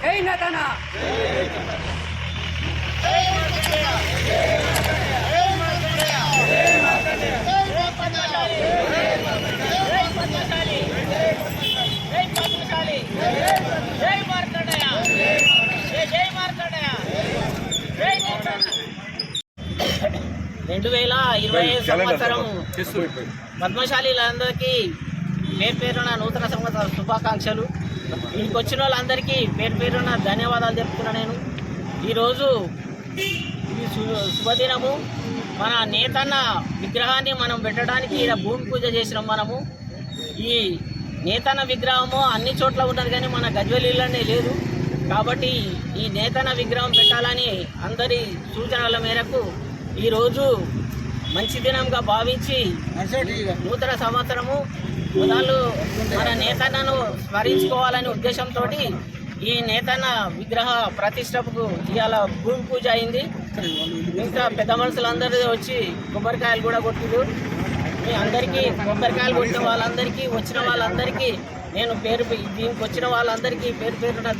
జై నటన రెండు వేల ఇరవై సంవత్సరం పద్మశాలీలందరికీ పేరు పేరున నూతన సంవత్సర శుభాకాంక్షలు. ఇక్కడికి వచ్చిన వాళ్ళందరికీ పేరు పేరున ధన్యవాదాలు చెప్తున్నా నేను. ఈరోజు ఈ శుభదినము. మన నేతన్న విగ్రహాన్ని మనం పెట్టడానికి ఇలా భూమి పూజ చేసినాం మనము. ఈ నేతన్న విగ్రహము అన్ని చోట్ల ఉన్నది కానీ మన గజ్వెల్లిలోనే లేదు. కాబట్టి ఈ నేతన్న విగ్రహం పెట్టాలని అందరి సూచనల మేరకు ఈరోజు మంచి దినంగా భావించి నూతన సంవత్సరము మొదలు మన నేతన్నను స్మరించుకోవాలనే ఉద్దేశంతో ఈ నేతన్న విగ్రహ ప్రతిష్టకు ఇవాళ భూమి పూజ అయింది. ఇంకా పెద్ద మనుషులందరూ వచ్చి కొబ్బరికాయలు కూడా కొట్టిరు మీ అందరికీ కొబ్బరికాయలు కొట్టిన వాళ్ళందరికీ వచ్చిన వాళ్ళందరికీ నేను పేరు దీనికి వచ్చిన వాళ్ళందరికీ పేరు పేరున